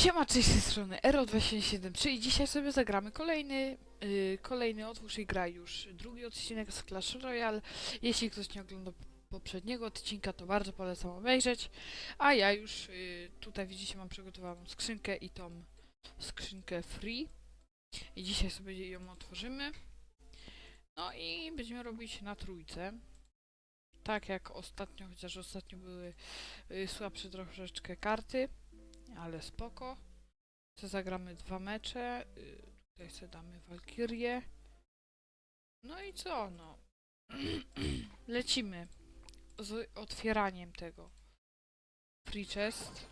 Siema, cześć z tej strony Ero273 i dzisiaj sobie zagramy kolejny, yy, kolejny Otwórz i Graj już, drugi odcinek z Clash Royale. Jeśli ktoś nie oglądał poprzedniego odcinka, to bardzo polecam obejrzeć. A ja już yy, tutaj widzicie mam przygotowaną skrzynkę i tą skrzynkę free. I dzisiaj sobie ją otworzymy. No i będziemy robić na trójce. Tak jak ostatnio, chociaż ostatnio były yy, słabsze troszeczkę karty ale spoko. Co zagramy dwa mecze. y, Tutaj sobie damy Walkirię. No i co, no. Lecimy z otwieraniem tego. Free chest.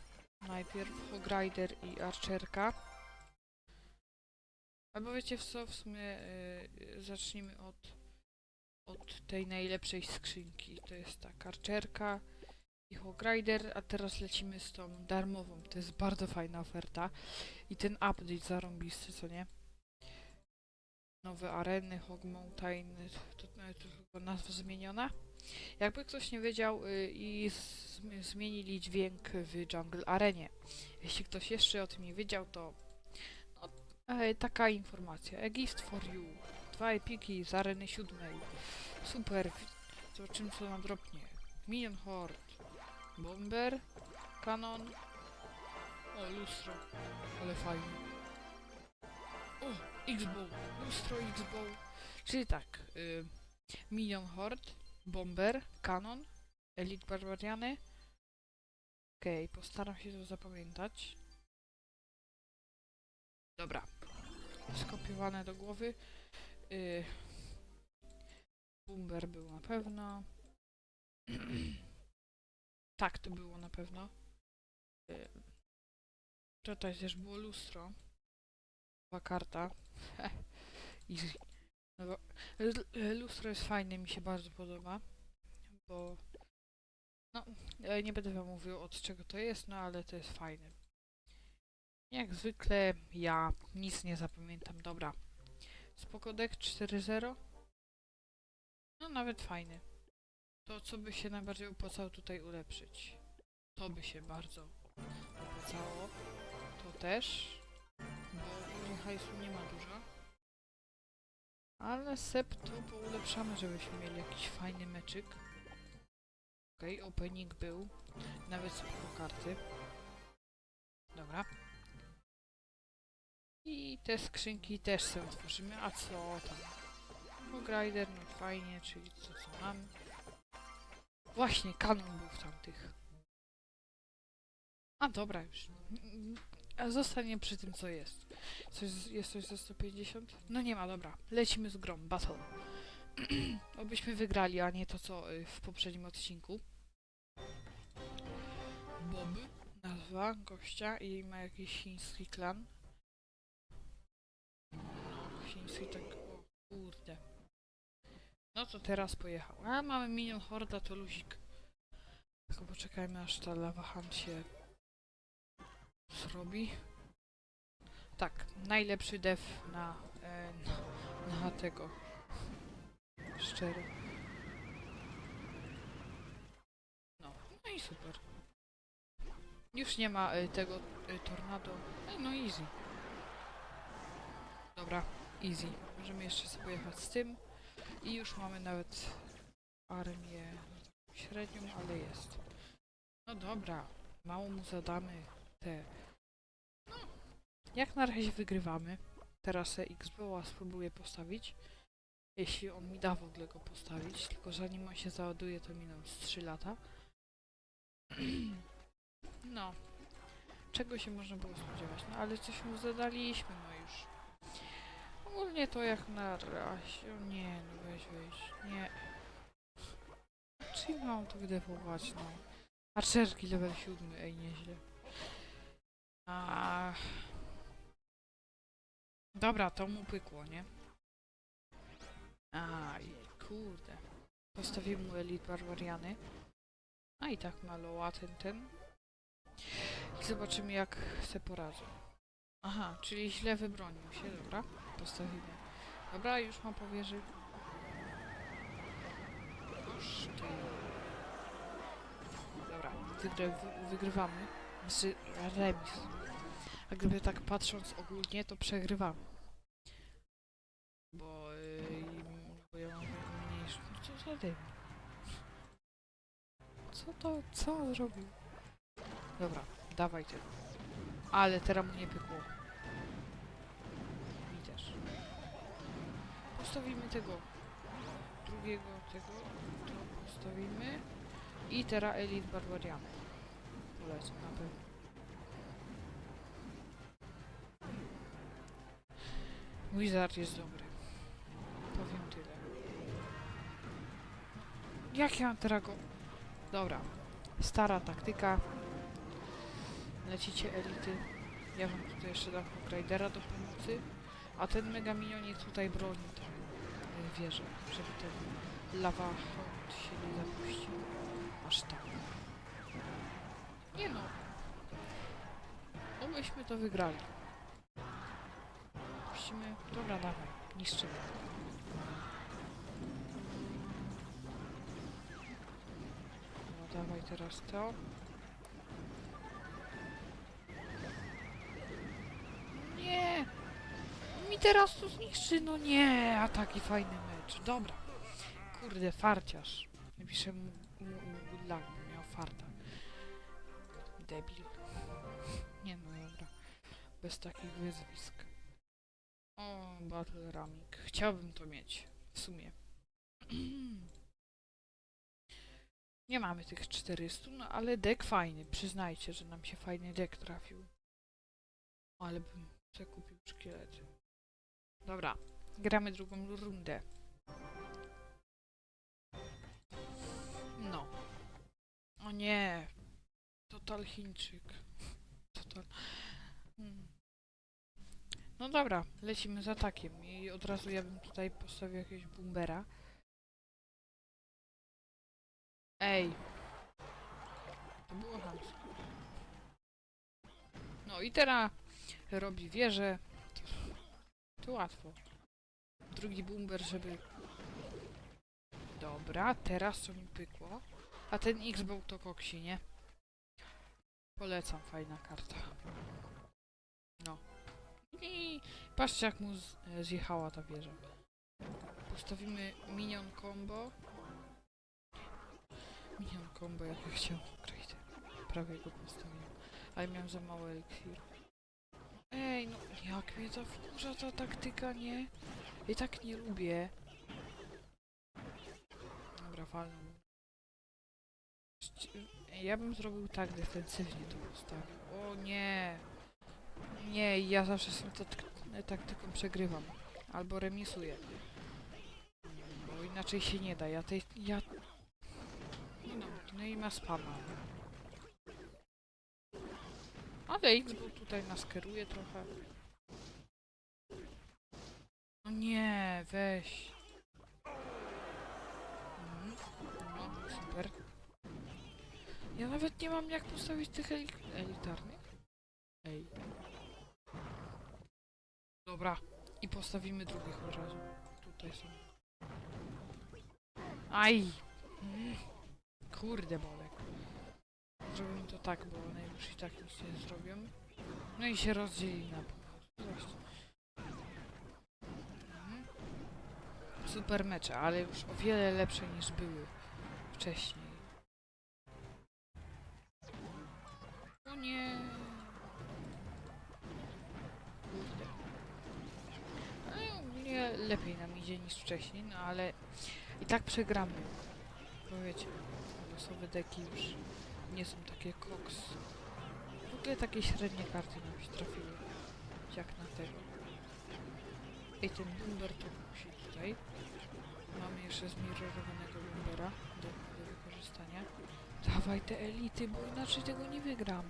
Najpierw Hogrider i Archerka. Albo wiecie w co, w sumie y, zacznijmy od, od tej najlepszej skrzynki. To jest ta Archerka i Hogrider, a teraz lecimy z tą darmową. To jest bardzo fajna oferta. I ten update zarąbisty, co nie? Nowe areny, Hog Mountain, to, to, tylko nazwa zmieniona. Jakby ktoś nie wiedział y, i z, zmienili dźwięk w Jungle Arenie. Jeśli ktoś jeszcze o tym nie wiedział, to no, e, taka informacja. A gift for you. Dwa epiki z areny siódmej. Super. Zobaczymy co nam dropnie. Minion Horde. Bomber, kanon. O, lustro. Ale fajnie. O, X-Bow. Lustro X-Bow. Czyli tak. Y, Minion Horde, Bomber, kanon, Elite Barbariany. Okej, postaram się to zapamiętać. Dobra. Skopiowane do głowy. Y, Bomber był na pewno. Tak, to było na pewno. Tutaj też było lustro. Nowa karta. Easy. No lustro jest fajne, mi się bardzo podoba. Bo... No, nie będę wam mówił od czego to jest, no ale to jest fajne. Jak zwykle ja nic nie zapamiętam. Dobra. Spokodek 4.0. No nawet fajny. To, co by się najbardziej opłacało tutaj ulepszyć? To by się bardzo opłacało. To też. Bo hajsu nie ma dużo. Ale septo poulepszamy, żebyśmy mieli jakiś fajny meczyk. Okej, opening był. Nawet sporo karty. Dobra. I te skrzynki też sobie otworzymy. A co tam? Hogrider, no fajnie, czyli to co mamy. Właśnie, kanon był w tamtych. A dobra już. A zostanie przy tym co jest. Coś, jest coś za 150? No nie ma, dobra. Lecimy z grą, battle. Obyśmy wygrali, a nie to co y, w poprzednim odcinku. Bob, nazwa gościa i ma jakiś chiński klan. Chiński tak, to teraz pojechał. A mamy minion horda, to luzik. Tylko poczekajmy aż ta hunt się zrobi. Tak, najlepszy dev na, e, na, na tego. Szczery. No, no i super. Już nie ma e, tego e, tornado. E, no easy. Dobra, easy. Możemy jeszcze sobie pojechać z tym. I już mamy nawet armię średnią, ale jest. No dobra, mało mu zadamy te. No, jak na razie wygrywamy. Teraz Xboa spróbuję postawić. Jeśli on mi da w ogóle go postawić, tylko zanim on się załaduje, to miną z 3 lata. No, czego się można było spodziewać? No ale coś mu zadaliśmy, no już. Ogólnie to jak na razie. Nie, no weź weź. Nie. Czy mam to wydefować, no? Archerki level 7, ej, nieźle. A... Dobra, to mu pykło, nie? Aj, kurde. Postawiłem mu Elite Barbariany. A i tak ma ten, ten. I zobaczymy jak se poradzą. Aha, czyli źle wybronił się, dobra. Postawimy. Dobra, już mam powierzy. Ty. Dobra, wygry, wy, wygrywamy. Znaczy remis. A gdyby tak patrząc ogólnie, to przegrywamy. Bo, yy, bo ja mam mniejszy... no Co dym? Co to... co on zrobił? Dobra, dawaj tego. Ale teraz mu nie pykło. Mi też. Postawimy tego. Drugiego tego. To postawimy. I teraz Elite Barbarian. Polecę na pewno. Wizard jest dobry. Powiem tyle. Jak ja mam teraz go... Dobra. Stara taktyka. Lecicie elity. Ja wam tutaj jeszcze dam Raidera do pomocy. A ten Mega Minion niech tutaj broni tą y, wieżę, żeby ten lawa hołd się nie zapuścił. Aż tak. Nie no. No myśmy to wygrali. Puścimy... Dobra, dawaj. Niszczymy. No dawaj teraz to. Nie! Mi teraz to zniszczy, no nie! A taki fajny mecz. Dobra. Kurde, farciarz. Napiszę mu, mu, mu good luck, bo miał farta. Debil. Nie no, dobra. Bez takich wyzwisk. O, Battle Ramik. Chciałbym to mieć. W sumie. Nie mamy tych 400, no ale deck fajny. Przyznajcie, że nam się fajny deck trafił. Ale bym przekupił szkielety. Dobra, gramy drugą rundę. No. O nie. Total Chińczyk. Total. Hmm. No dobra, lecimy z atakiem i od razu ja bym tutaj postawił jakiegoś boomera. Ej. To było chamskie. No i teraz robi wieżę. To, łatwo. Drugi bumber, żeby... Dobra, teraz co mi pykło. A ten X-Bow to koksi, nie? Polecam, fajna karta. No. I patrzcie jak mu zjechała ta wieża. Postawimy minion combo. Minion combo jak ja chciałem. Great. Prawie go postawiłem. Ale miałem za mało eliksiru. Jak mnie to wkurza ta taktyka, nie? Ja tak nie lubię. Dobra. Ści- Ja bym zrobił tak defensywnie to postawił. O nie! Nie, ja zawsze z tą tak- taktyką przegrywam. Albo remisuję. Bo inaczej się nie da. Ja tej... ja... No, no i ma spama. Ale Xbox tutaj nas kieruje trochę. Nie, weź. Mhm. No, super. Ja nawet nie mam jak postawić tych eli elitarnych. Ej. Dobra. I postawimy drugich od razu. Tutaj są. Aj! Mm. Kurde bolek. Zrobimy to tak, bo i tak nic nie zrobią. No i się rozdzieli na pół. Zobaczcie. Mhm. Super mecze, ale już o wiele lepsze niż były wcześniej. O nie. Kurde. No lepiej nam idzie niż wcześniej, no ale i tak przegramy. Bo wiecie, losowe deki już nie są takie koks. W ogóle takie średnie karty nam się trafiły. Jak na tego. I ten bumber to musi tutaj. Mamy jeszcze zmirrorowanego bumbera do, do wykorzystania. Dawaj te elity, bo inaczej tego nie wygram.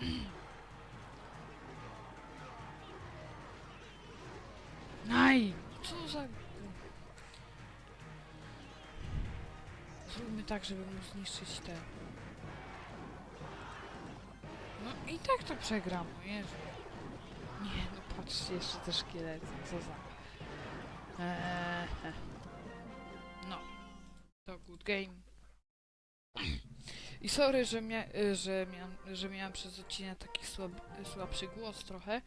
Aj! Co za... Zróbmy tak, żeby mu zniszczyć te... No i tak to przegram, o Jezu. Nie, no patrzcie, jeszcze te szkielety, co za... Eee. To good game. I sorry, że, mia y, że, mia że miałam przez odcinek taki słab słabszy głos trochę.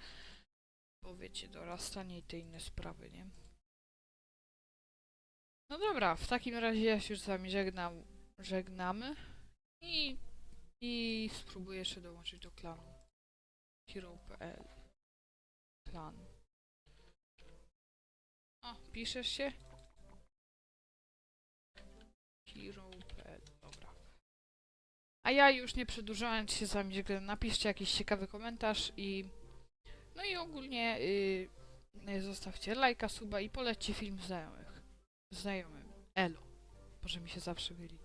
Bo wiecie, dorastanie i te inne sprawy, nie? No dobra, w takim razie ja się już z wami żegnam, żegnamy i, i spróbuję jeszcze dołączyć do klanu. Hero.pl Klan. O, piszesz się? Hero.pl Dobra. A ja już nie przedłużając się z wami napiszcie jakiś ciekawy komentarz i no i ogólnie y, y, zostawcie lajka, suba i polećcie film znajomych. Znajomym. Elo. Może mi się zawsze myli.